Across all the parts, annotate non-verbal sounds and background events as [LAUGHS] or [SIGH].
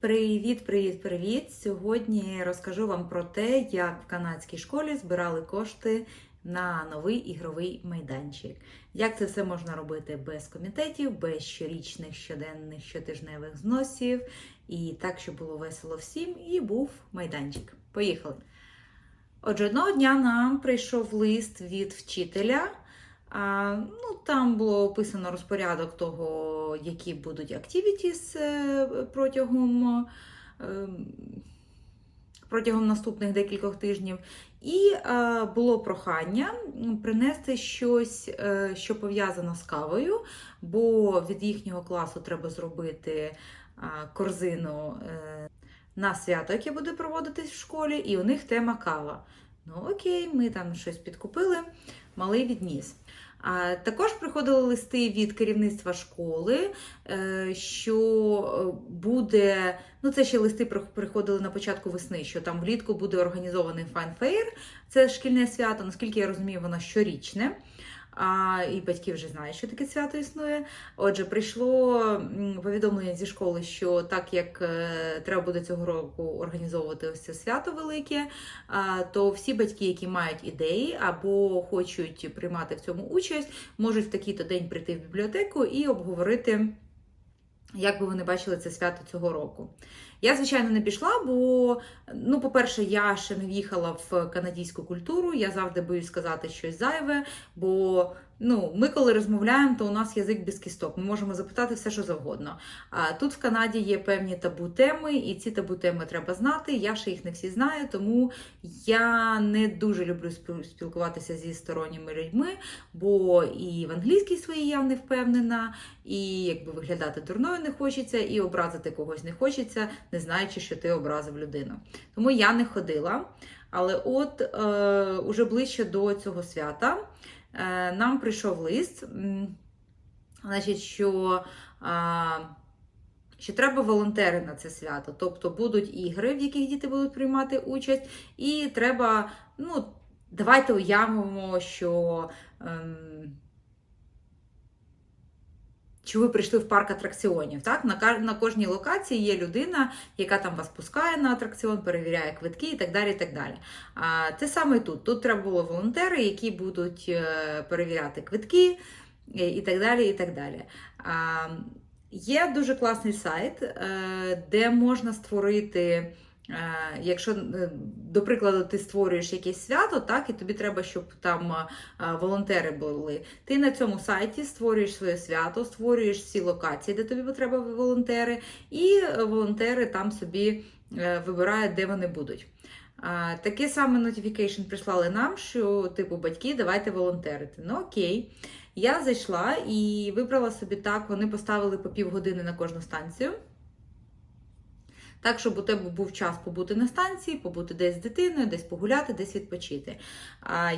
Привіт, привіт, привіт! Сьогодні розкажу вам про те, як в канадській школі збирали кошти на новий ігровий майданчик. Як це все можна робити без комітетів, без щорічних, щоденних, щотижневих зносів, і так, щоб було весело всім, і був майданчик. Поїхали! Отже, одного дня нам прийшов лист від вчителя. Ну, Там було описано розпорядок того, які будуть activities е, протягом, е, протягом наступних декількох тижнів. І е, було прохання принести щось, що пов'язано з кавою, бо від їхнього класу треба зробити корзину на свято, яке буде проводитись в школі, і у них тема кава. Ну окей, ми там щось підкупили, малий відніс. Також приходили листи від керівництва школи, е, що буде, ну це ще листи приходили на початку весни, що там влітку буде організований фан-фейр, це шкільне свято, наскільки я розумію, воно щорічне. А, І батьки вже знають, що таке свято існує. Отже, прийшло повідомлення зі школи, що так як е, треба буде цього року організовувати ось це свято велике, а, то всі батьки, які мають ідеї або хочуть приймати в цьому участь, можуть в такий-то день прийти в бібліотеку і обговорити. Як би вони бачили це свято цього року? Я, звичайно, не пішла, бо, ну, по-перше, я ще не в'їхала в канадійську культуру, я завжди боюсь сказати щось зайве, бо ну, ми, коли розмовляємо, то у нас язик без кісток. Ми можемо запитати все, що завгодно. А тут в Канаді є певні табу теми, і ці табу теми треба знати. Я ще їх не всі знаю, тому я не дуже люблю спілкуватися зі сторонніми людьми, бо і в англійській своїй я не впевнена, і якби виглядати дурною не хочеться, і образити когось не хочеться, не знаючи, що ти образив людину. Тому я не ходила. Але от е, уже ближче до цього свята. Е, нам прийшов лист, значить, що що треба волонтери на це свято. Тобто будуть ігри, в яких діти будуть приймати участь, і треба, ну, давайте уявимо, що. Ем, чи ви прийшли в парк атракціонів. Так? На на кожній локації є людина, яка там вас пускає на атракціон, перевіряє квитки і так далі. і так далі. А Те саме тут. Тут треба було волонтери, які будуть е, перевіряти квитки е, і так далі. і так далі. А, Є дуже класний сайт, е, де можна створити. Е, якщо, е, до прикладу, ти створюєш якесь свято, так, і тобі треба, щоб там е, волонтери були. Ти на цьому сайті створюєш своє свято, створюєш всі локації, де тобі треба волонтери, і волонтери там собі вибирають, де вони будуть. Таке саме notification прислали нам, що, типу, батьки, давайте волонтерити. Ну окей. Я зайшла і вибрала собі так, вони поставили по півгодини на кожну станцію. Так, щоб у тебе був час побути на станції, побути десь з дитиною, десь погуляти, десь відпочити.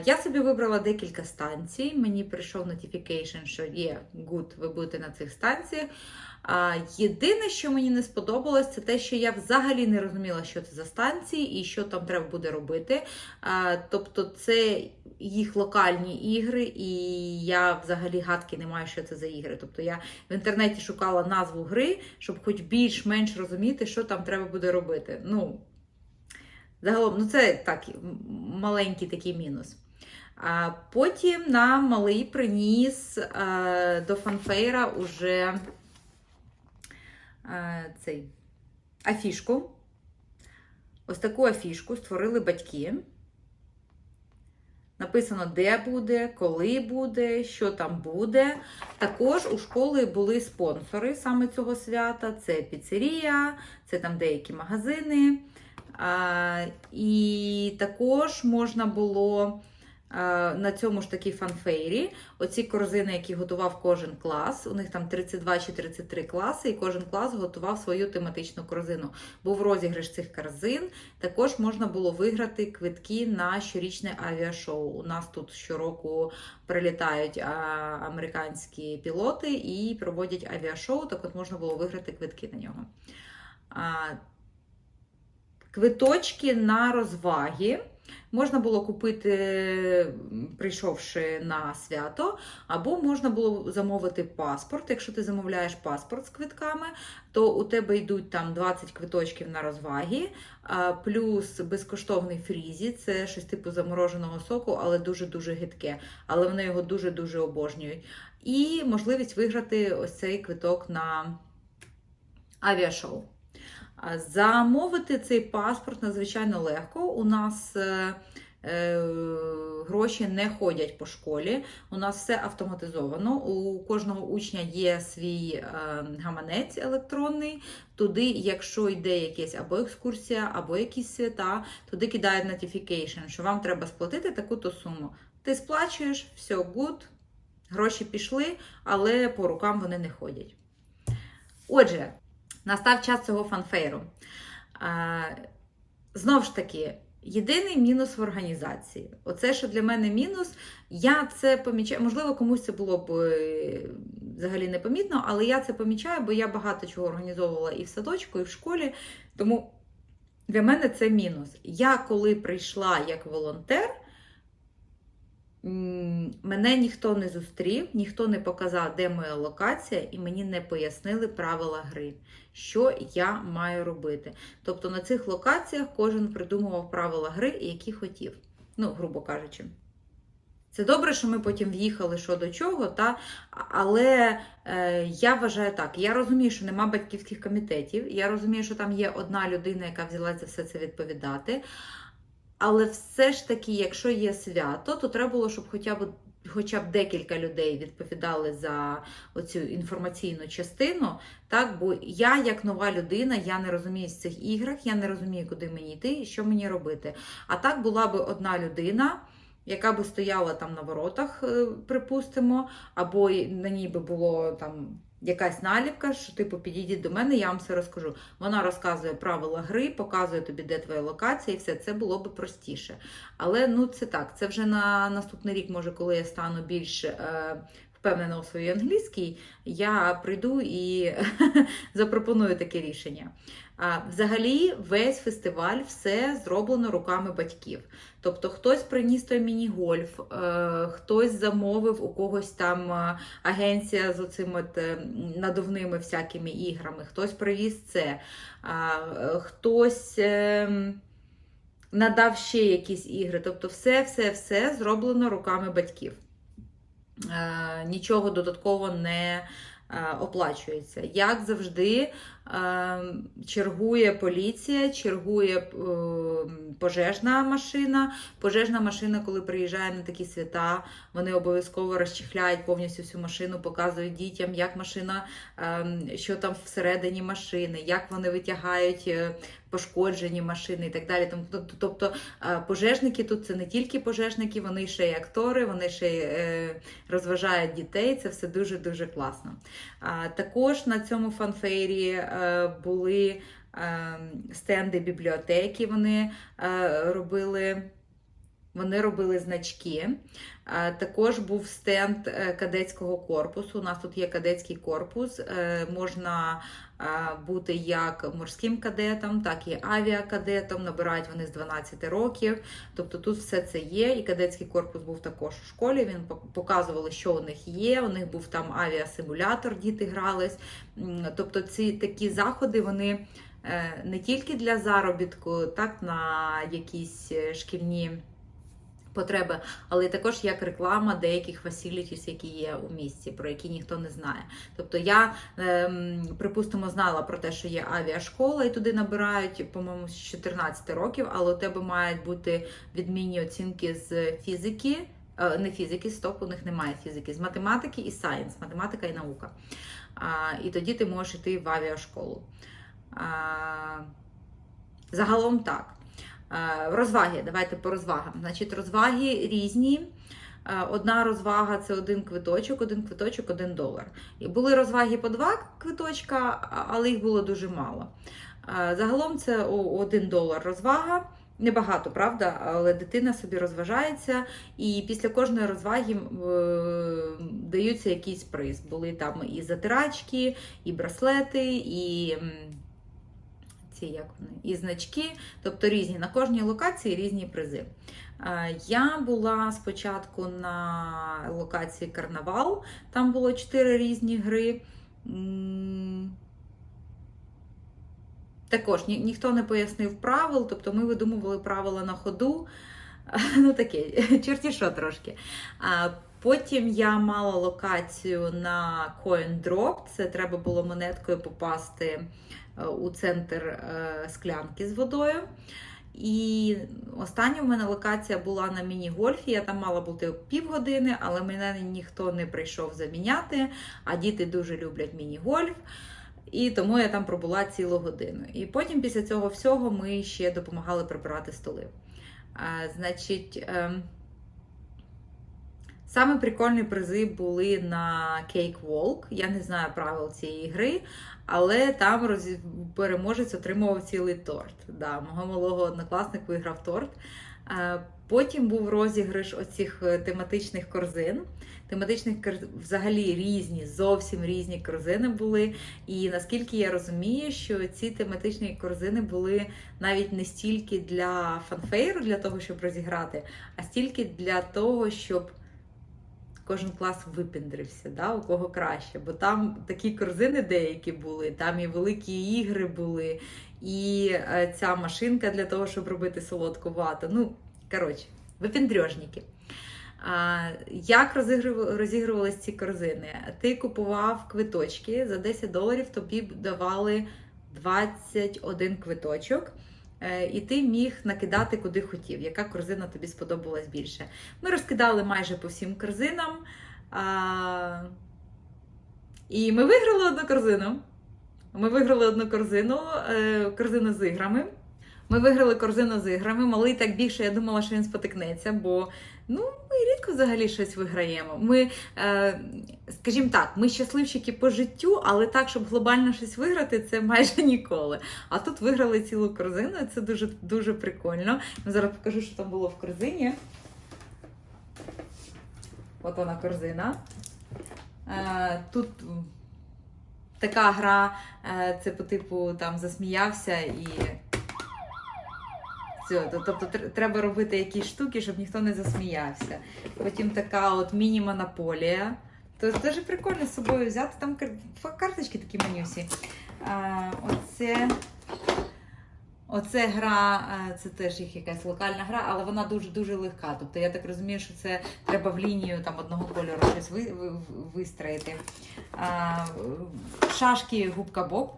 Я собі вибрала декілька станцій. Мені прийшов notification, що є good, ви будете на цих станціях. Єдине, що мені не сподобалось, це те, що я взагалі не розуміла, що це за станції і що там треба буде робити. Тобто, це їх локальні ігри, і я взагалі гадки не маю, що це за ігри. Тобто я в інтернеті шукала назву гри, щоб хоч більш-менш розуміти, що там треба буде робити. Ну, загалом, ну це так, маленький такий мінус. А Потім нам малий приніс а, до фанфейра уже цей афішку. Ось таку афішку створили батьки. Написано, де буде, коли буде, що там буде. Також у школи були спонсори саме цього свята: це піцерія, це там деякі магазини. А, І також можна було на цьому ж такій фанфейрі. Оці корзини, які готував кожен клас. У них там 32 чи 33 класи, і кожен клас готував свою тематичну корзину. Був розіграш цих корзин. Також можна було виграти квитки на щорічне авіашоу. У нас тут щороку прилітають американські пілоти і проводять авіашоу, так от можна було виграти квитки на нього. Квиточки на розваги. Можна було купити, прийшовши на свято, або можна було замовити паспорт. Якщо ти замовляєш паспорт з квитками, то у тебе йдуть там 20 квиточків на розваги, плюс безкоштовний фрізі, це щось типу замороженого соку, але дуже-дуже гидке. Але вони його дуже-дуже обожнюють. І можливість виграти ось цей квиток на авіашоу. Замовити цей паспорт надзвичайно легко. У нас е, е, гроші не ходять по школі, у нас все автоматизовано. У кожного учня є свій е, гаманець електронний. Туди, якщо йде якась або екскурсія, або якісь свята, туди кидають notification, що вам треба сплатити таку-то суму. Ти сплачуєш, все good, гроші пішли, але по рукам вони не ходять. Отже, настав час цього фанфейру. А, Знов ж таки, єдиний мінус в організації. Оце, що для мене мінус, я це помічаю. Можливо, комусь це було б е, взагалі непомітно, але я це помічаю, бо я багато чого організовувала і в садочку, і в школі. Тому для мене це мінус. Я коли прийшла як волонтер, мене ніхто не зустрів, ніхто не показав, де моя локація, і мені не пояснили правила гри, що я маю робити. Тобто на цих локаціях кожен придумував правила гри, які хотів. Ну, грубо кажучи. Це добре, що ми потім в'їхали що до чого, та? але е, я вважаю так: я розумію, що нема батьківських комітетів, я розумію, що там є одна людина, яка взялася за все це відповідати. Але все ж таки, якщо є свято, то треба було, щоб хоча б хоча б декілька людей відповідали за оцю інформаційну частину. Так, бо я, як нова людина, я не розумію з цих іграх, я не розумію, куди мені йти і що мені робити. А так була би одна людина. Яка би стояла там на воротах, е, припустимо, або на ній би було там якась наліпка, що типу підійдіть до мене, я вам все розкажу. Вона розказує правила гри, показує тобі, де твоя локація, і все це було би простіше. Але ну це так, це вже на наступний рік, може, коли я стану більш е, впевнена у своїй англійській, я прийду і [LAUGHS] запропоную таке рішення. Взагалі, весь фестиваль все зроблено руками батьків. Тобто хтось приніс той міні-гольф, е, хтось замовив у когось там е, агенція з оцими е, надувними всякими іграми, хтось привіз це, хтось. Надав ще якісь ігри, тобто все-все-все зроблено руками батьків. Нічого додатково не оплачується. Як завжди, чергує поліція, чергує е, пожежна машина. Пожежна машина, коли приїжджає на такі свята, вони обов'язково розчехляють повністю всю машину, показують дітям, як машина, е, що там всередині машини, як вони витягають. е, Пошкоджені машини і так далі. Тобто- е, пожежники тут це не тільки пожежники, вони ще й актори, вони ще й розважають дітей. Це все дуже-дуже класно. Також на цьому фанфейрі були е, стенди бібліотеки, вони е, робили. Вони робили значки. Е, Також був стенд е, кадетського корпусу. У нас тут є кадетський корпус. Е, Можна е, бути як морським кадетом, так і авіакадетом. Набирають вони з 12 років. Тобто тут все це є. І кадетський корпус був також у школі. Він пок- показували, що у них є. У них був там авіасимулятор, діти грались. Тобто ці такі заходи вони е, не тільки для заробітку, так на якісь е, шкільні потреби, але також як реклама деяких facilities, які є у місті, про які ніхто не знає. Тобто я, ем, припустимо, знала про те, що є авіашкола, і туди набирають, по-моєму, з 14 років, але у тебе мають бути відмінні оцінки з фізики. е, Не фізики, стоп, у них немає фізики, з математики і сайенс, математика і наука. А, і тоді ти можеш йти в авіашколу. А, загалом так. Е, Розваги, давайте по розвагам. Значить, розваги різні. Е, Одна розвага це один квиточок, один квиточок, один долар. І були розваги по два квиточка, але їх було дуже мало. Е, Загалом це один долар розвага. Небагато, правда, але дитина собі розважається, і після кожної розваги даються якийсь приз. Були там і затирачки, і браслети, і ці як вони, і значки, тобто різні. На кожній локації різні призи. Е, Я була спочатку на локації Карнавал, там було чотири різні гри. Також ні, ніхто не пояснив правил, тобто ми видумували правила на ходу. [LAUGHS] Ну таке, [LAUGHS] чорті що трошки. Потім я мала локацію на Coin Drop. Це треба було монеткою попасти у центр е, склянки з водою. І остання в мене локація була на міні-гольфі. Я там мала бути півгодини, але мене ніхто не прийшов заміняти. А діти дуже люблять міні-гольф. І тому я там пробула цілу годину. І потім після цього всього ми ще допомагали прибирати столи. А, значить, ем, саме прикольні призи були на Cake Walk. Я не знаю правил цієї гри, але там роз... переможець отримував цілий торт. Да, мого малого однокласник виграв торт. Потім був розіграш оцих е, тематичних корзин. Тематичних взагалі різні, зовсім різні корзини були. І наскільки я розумію, що ці тематичні корзини були навіть не стільки для фанфейру, для того, щоб розіграти, а стільки для того, щоб кожен клас випіндрився, да, у кого краще. Бо там такі корзини деякі були, там і великі ігри були, і е, ця машинка для того, щоб робити солодку вату. Ну, коротше, випіндрьожники. А, Як розігрували, розігрувались ці корзини? Ти купував квиточки за 10 доларів, тобі давали 21 квиточок. Е, І ти міг накидати куди хотів, яка корзина тобі сподобалась більше. Ми розкидали майже по всім корзинам. А... І ми виграли одну корзину. Ми виграли одну корзину, е, корзину з іграми. Ми виграли корзину з іграми. Малий так більше, я думала, що він спотикнеться, бо ну, ми рідко взагалі щось виграємо. Ми, е, скажімо так, ми щасливчики по життю, але так, щоб глобально щось виграти, це майже ніколи. А тут виграли цілу корзину, це дуже, дуже прикольно. Я зараз покажу, що там було в корзині. От вона корзина. Е, тут така гра, е, це по типу там засміявся і. Все, тобто треба робити якісь штуки, щоб ніхто не засміявся. Потім така от міні-монополія. То дуже прикольно з собою взяти. Там карточки такі манюсі. А, оце, оце гра, це теж їх якась локальна гра, але вона дуже-дуже легка. Тобто я так розумію, що це треба в лінію там одного кольору щось ви, ви, ви- вистроїти. Шашки губка Боб.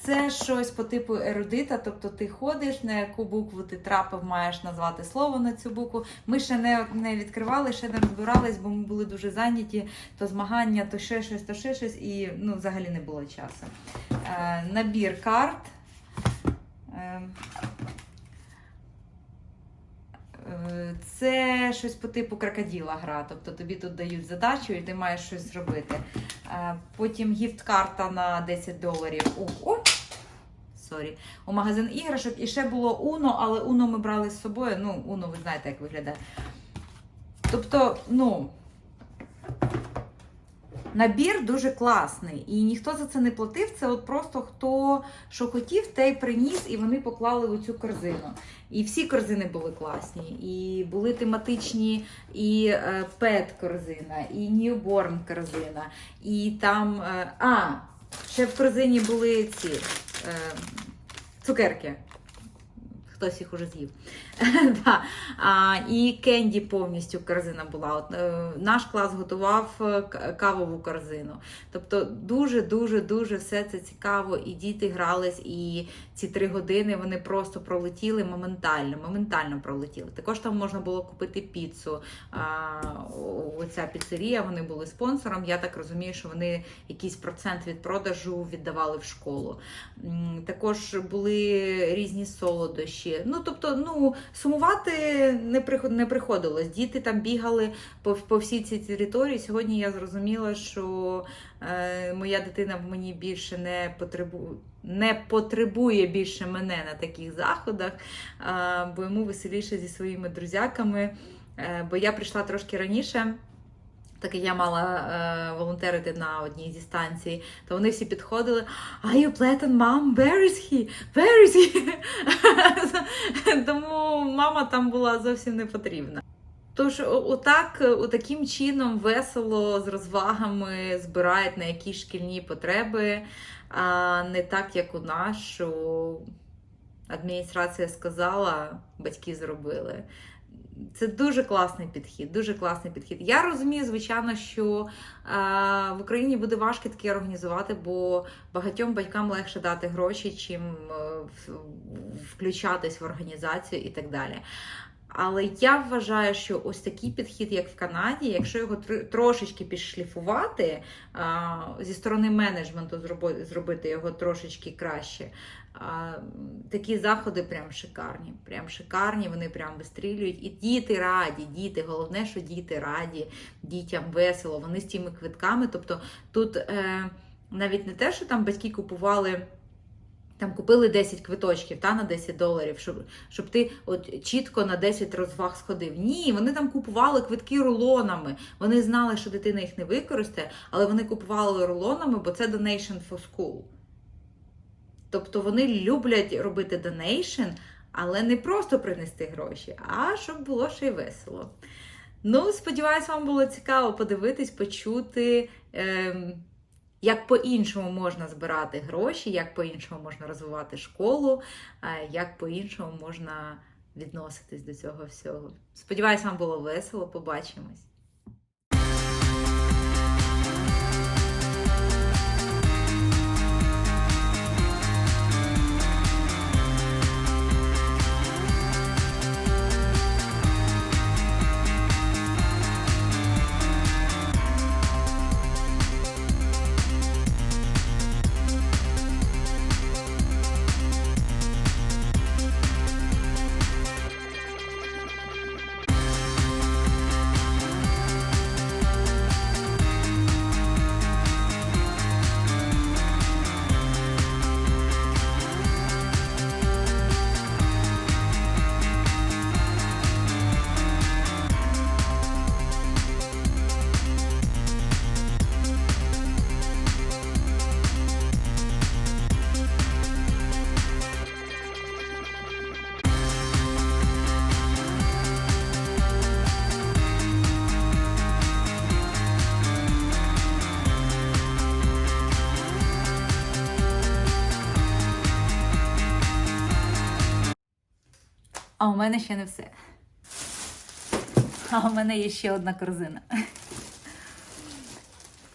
Це щось по типу ерудита, тобто ти ходиш, на яку букву ти трапив, маєш назвати слово на цю букву. Ми ще не, не відкривали, ще не розбирались, бо ми були дуже зайняті, то змагання, то ще щось, то ще щось, і ну, взагалі не було часу. Е, набір карт. Е, Це щось по типу крокоділа гра, тобто тобі тут дають задачу і ти маєш щось зробити. Е, Потім гіфт-карта на 10 доларів. Сорі, у магазин іграшок. І ще було Uno, але Uno ми брали з собою. Ну, Uno, ви знаєте, як виглядає. Тобто, ну. Набір дуже класний, і ніхто за це не платив. Це от просто хто що хотів, те й приніс, і вони поклали у цю корзину. І всі корзини були класні, і були тематичні і е, пет корзина, і ньюборн корзина, і там. Е, а, ще в корзині були ці е, цукерки. Хтось їх уже з'їв. [LAUGHS] і кенді повністю корзина була. Е, наш клас готував е, кавову корзину. Тобто дуже, дуже, все це цікаво. І діти грались, і ці три години вони просто пролетіли моментально, моментально пролетіли. Також там можна було купити піцу. Оця піцерія, вони були спонсором. Я так розумію, що вони якийсь процент від продажу віддавали в школу. Також були різні солодощі. Ну, тобто, ну, сумувати не приход- не приходилось. Діти там бігали по, по всій цій території. Сьогодні я зрозуміла, що е, моя дитина мені більше не потребує. Не потребує більше мене на таких заходах, бо йому веселіше зі своїми друзяками. Е, бо я прийшла трошки раніше, Так я мала е, волонтерити на одній зі станцій, то вони всі підходили. Are you Platon, mom? Where is he? Where is he? [LAUGHS] Тому мама там була зовсім не потрібна. Тож, отак, о, таким чином весело з розвагами збирають на якісь шкільні потреби, а не так, як у нас, що адміністрація сказала, батьки зробили. Це дуже класний підхід, дуже класний підхід. Я розумію, звичайно, що е, в Україні буде важко таке організувати, бо багатьом батькам легше дати гроші, чим е, включатись в організацію і так далі. Але я вважаю, що ось такий підхід, як в Канаді, якщо його трошечки підшліфувати, зі сторони менеджменту зробити його трошечки краще. Такі заходи прям шикарні. Прям шикарні, вони прям вистрілюють. І діти раді, діти. Головне, що діти раді, дітям весело. Вони з тими квитками. Тобто тут е, навіть не те, що там батьки купували. Там купили 10 квиточків та, на 10 доларів, щоб, щоб ти от чітко на 10 розваг сходив. Ні, вони там купували квитки рулонами. Вони знали, що дитина їх не використає, але вони купували рулонами, бо це donation for school. Тобто вони люблять робити донейшн, але не просто принести гроші, а щоб було ще й весело. Ну, сподіваюсь, вам було цікаво подивитись, почути. Ем, як по-іншому можна збирати гроші, як по-іншому можна розвивати школу, е, як по-іншому можна відноситись до цього всього. Сподіваюсь, вам було весело. Побачимось. А у мене ще не все. А у мене є ще одна корзина.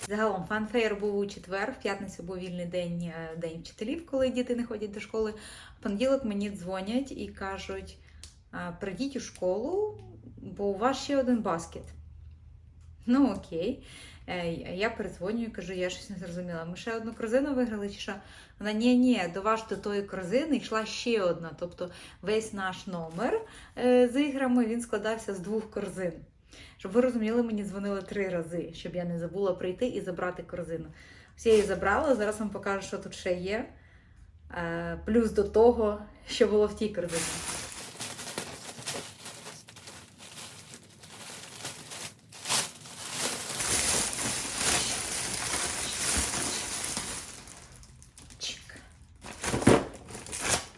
Загалом фанфейр був у четвер, в п'ятницю був вільний день, е, день вчителів, коли діти не ходять до школи. В понеділок мені дзвонять і кажуть: прийдіть у школу, бо у вас ще один баскет. Ну, окей. Е, Я передзвонюю, кажу, я щось не зрозуміла. Ми ще одну корзину виграли чи що? Вона ні, ні, до вас до тої корзини йшла ще одна. Тобто весь наш номер е, з іграми він складався з двох корзин. Щоб ви розуміли, мені дзвонили три рази, щоб я не забула прийти і забрати корзину. Всі її забрала, зараз вам покажу, що тут ще є. Е, Плюс до того, що було в тій корзині. Чик.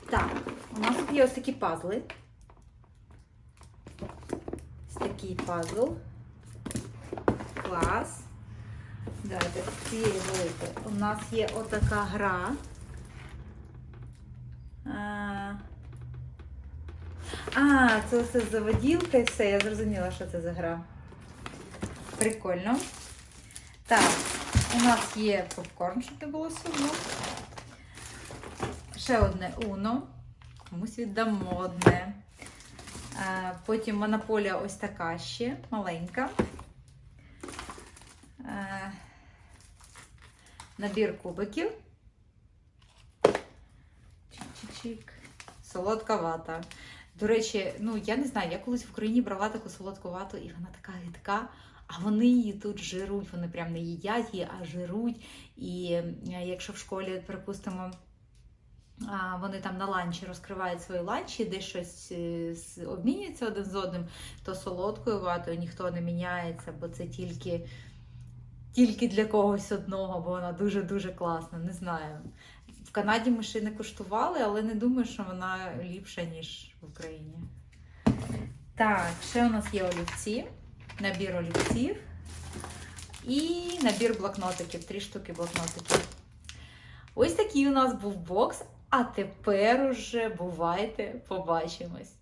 Так, у нас тут є ось такі пазли. Ось такий пазл. Клас. Давайте цієї великої. У нас є отака гра. А, це все заводілка і все. Я зрозуміла, що це за гра. Прикольно. Так, у нас є попкорн, щоб не було сумно. Ще одне Уно. Комусь віддамо одне. Е, Потім монополія ось така ще, маленька. Е, Набір кубиків. Чик-чик-чик. Солодка вата. До речі, ну я не знаю, я колись в Україні брала таку солодку вату, і вона така гидка. А вони її тут жируть, вони прям не їдять її, а жируть. І е, якщо в школі, припустимо, Вони там на ланчі розкривають свої ланчі, де щось е, обмінюються один з одним, то солодкою ватою ніхто не міняється, бо це тільки, тільки для когось одного, бо вона дуже-дуже класна. Не знаю. В Канаді ми ще не куштували, але не думаю, що вона ліпша, ніж в Україні. Так, ще у нас є олівці, набір олівців і набір блокнотиків, три штуки блокнотиків. Ось такий у нас був бокс. А тепер уже бувайте, побачимось.